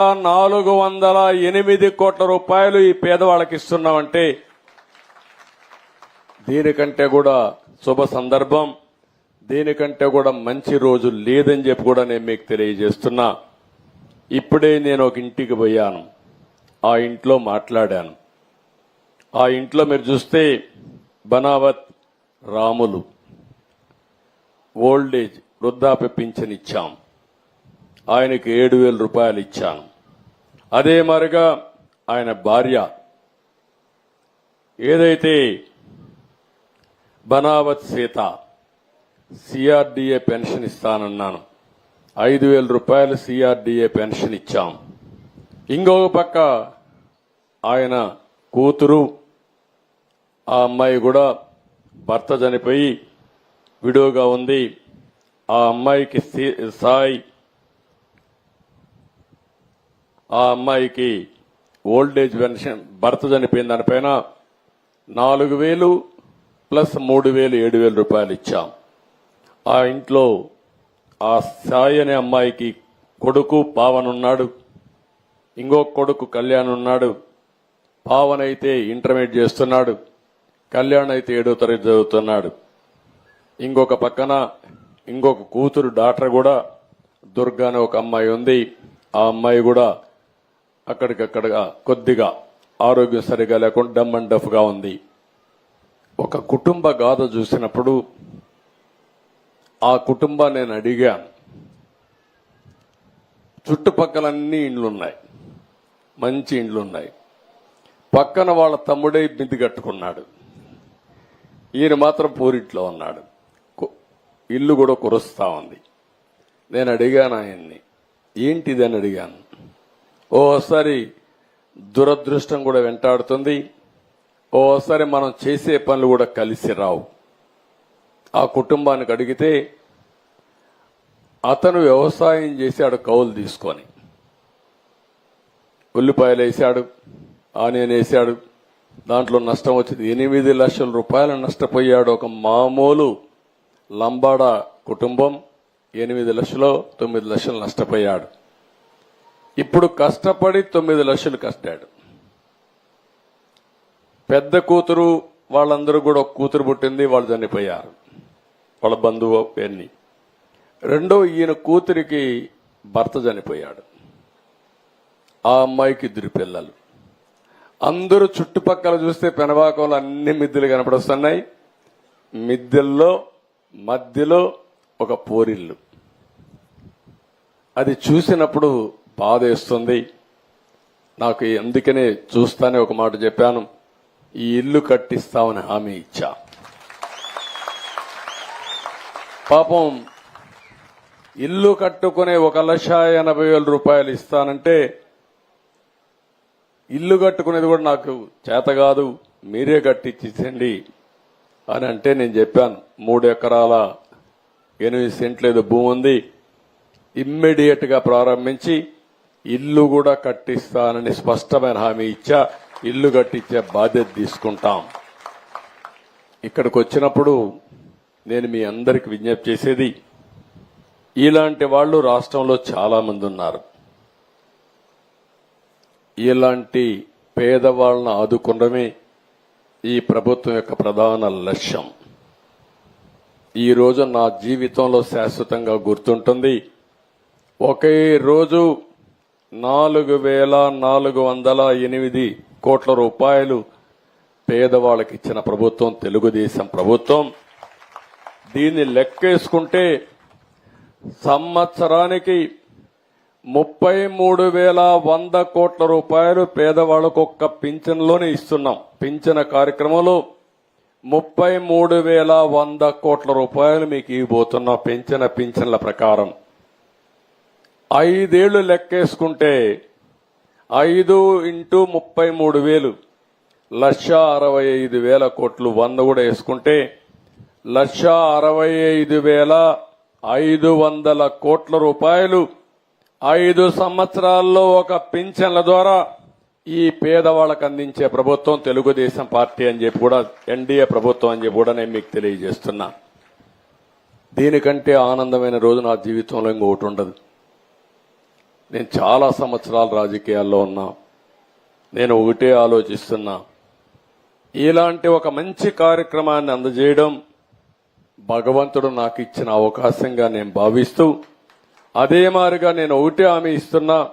నాలుగు వందల ఎనిమిది కోట్ల రూపాయలు ఈ పేదవాళ్ళకి ఇస్తున్నామంటే దీనికంటే కూడా శుభ సందర్భం దీనికంటే కూడా మంచి రోజు లేదని చెప్పి కూడా నేను మీకు తెలియజేస్తున్నా. ఇప్పుడే నేను ఒక ఇంటికి పోయాను. ఆ ఇంట్లో మాట్లాడాను. ఆ ఇంట్లో మీరు చూస్తే బనావత్ రాములు ఓల్డ్ ఏజ్ వృద్ధాప్య పింఛన్ ఇచ్చాం. ఆయనకి ఏడు వేల రూపాయలు ఇచ్చాను. అదే మారిగా ఆయన భార్య ఏదైతే బనావత్ సీత సిఆర్డిఏ పెన్షన్ ఇస్తానన్నాను. ఐదు వేల రూపాయలు సిఆర్డిఏ పెన్షన్ ఇచ్చాం. ఇంకొక పక్క ఆయన కూతురు ఆ అమ్మాయి కూడా భర్త చనిపోయి విడోగా ఉంది. ఆ అమ్మాయికి సాయి ఆ అమ్మాయికి ఓల్డ్ ఏజ్ పెన్షన్ భర్త చనిపోయిన దానిపైన నాలుగు వేలు ప్లస్ మూడు వేలు ఏడు వేల రూపాయలు ఇచ్చాం. ఆ ఇంట్లో ఆ సాయి అనే అమ్మాయికి కొడుకు పావన్ ఉన్నాడు. ఇంకో కొడుకు కళ్యాణ్ ఉన్నాడు. పావన్ అయితే ఇంటర్మీడియట్ చేస్తున్నాడు. కళ్యాణ్ అయితే ఏడో తరగతి చదువుతున్నాడు. ఇంకొక పక్కన ఇంకొక కూతురు డాక్టర్ కూడా దుర్గా అనే ఒక అమ్మాయి ఉంది. ఆ అమ్మాయి కూడా అక్కడికక్కడగా కొద్దిగా ఆరోగ్యం సరిగా లేకుండా డమ్ అండ్ డఫ్గా ఉంది. ఒక కుటుంబ గాథ చూసినప్పుడు ఆ కుటుంబాన్ని నేను అడిగాను చుట్టుపక్కల అన్ని ఇండ్లున్నాయి. మంచి ఇండ్లున్నాయి. పక్కన వాళ్ళ తమ్ముడే మిద్ది కట్టుకున్నాడు. ఈయన మాత్రం పూరిట్లో ఉన్నాడు. ఇల్లు కూడా కురుస్తా ఉంది. నేను అడిగాను ఆయన్ని ఏంటిదని అడిగాను. ఓసారి దురదృష్టం కూడా వెంటాడుతుంది. ఓసారి మనం చేసే పనులు కూడా కలిసి రావు. ఆ కుటుంబానికి అడిగితే అతను వ్యవసాయం చేశాడు కౌలు తీసుకొని. ఉల్లిపాయలు వేశాడు ఆనియన్ వేసాడు దాంట్లో నష్టం వచ్చింది. ఎనిమిది లక్షల రూపాయలు నష్టపోయాడు ఒక మామూలు లంబాడ కుటుంబం. ఎనిమిది లక్షలు తొమ్మిది లక్షలు నష్టపోయాడు. ఇప్పుడు కష్టపడి తొమ్మిది లక్షలు కష్టాడు పెద్ద కూతురు వాళ్ళందరూ కూడా ఒక కూతురు పుట్టింది వాళ్ళు చనిపోయారు. వాళ్ళ బంధువు పేర్ని రెండో ఈయన కూతురికి భర్త చనిపోయాడు. ఆ అమ్మాయికి ఇద్దరు పిల్లలు. అందరూ చుట్టుపక్కల చూస్తే పెనవాకంలో అన్ని మిద్దెలు కనపడొస్తున్నాయి. మిద్దెల్లో మధ్యలో ఒక పోరిల్లు. అది చూసినప్పుడు బాధేస్తుంది. నాకు అందుకనే చూస్తానే ఒక మాట చెప్పాను. ఈ ఇల్లు కట్టిస్తామని హామీ ఇచ్చా. పాపం ఇల్లు కట్టుకునే ఒక లక్ష ఎనభై వేల రూపాయలు ఇస్తానంటే ఇల్లు కట్టుకునేది కూడా నాకు చేత కాదు మీరే కట్టించండి అని అంటే నేను చెప్పాను. మూడు ఎకరాల ఎనిమిది సెంట్లు ఏదో భూమి ఉంది ఇమ్మీడియట్గా ప్రారంభించి ఇల్లు కూడా కట్టిస్తానని స్పష్టమైన హామీ ఇచ్చా ఇల్లు కట్టించే బాధ్యత తీసుకుంటాం. ఇక్కడికి వచ్చినప్పుడు నేను మీ అందరికి విజ్ఞప్తి చేసేది ఇలాంటి వాళ్ళు రాష్ట్రంలో చాలా మంది ఉన్నారు. ఇలాంటి పేదవాళ్ళను ఆదుకోవడమే ఈ ప్రభుత్వం యొక్క ప్రధాన లక్ష్యం. ఈ రోజు నా జీవితంలో శాశ్వతంగా గుర్తుంటుంది ఒకే రోజు నాలుగు వేల నాలుగు వందల ఎనిమిది కోట్ల రూపాయలు పేదవాళ్ళకి ఇచ్చిన ప్రభుత్వం తెలుగుదేశం ప్రభుత్వం. దీన్ని లెక్కేసుకుంటే సంవత్సరానికి ముప్పై మూడు వేల వంద కోట్ల రూపాయలు పేదవాళ్ళకు ఒక్క పింఛన్లోనే ఇస్తున్నాం. పింఛన కార్యక్రమంలో ముప్పై మూడు వేల వంద కోట్ల రూపాయలు మీకు ఇవ్వబోతున్న పెంచిన పింఛన్ల ప్రకారం. ఐదేళ్ళు లెక్కేసుకుంటే ఐదు ఇంటూ ముప్పై మూడు వేలు. లక్ష అరవై ఐదు వేల కోట్లు వంద కూడా వేసుకుంటే లక్ష అరవై ఐదు వేల ఐదు వందల కోట్ల రూపాయలు. ఐదు సంవత్సరాల్లో ఒక పింఛన్ల ద్వారా ఈ పేదవాళ్ళకు అందించే ప్రభుత్వం తెలుగుదేశం పార్టీ అని చెప్పి కూడా ఎన్డీఏ ప్రభుత్వం అని చెప్పి కూడా నేను మీకు తెలియజేస్తున్నా. దీనికంటే ఆనందమైన రోజు నా జీవితంలో ఇంకొకటి ఉండదు. నేను చాలా సంవత్సరాలు రాజకీయాల్లో ఉన్నా. నేను ఒకటే ఆలోచిస్తున్నా. ఇలాంటి ఒక మంచి కార్యక్రమాన్ని అందజేయడం భగవంతుడు నాకు ఇచ్చిన అవకాశంగా నేను భావిస్తూ అదే మారిగా నేను ఒకటే హామీ ఇస్తున్నా.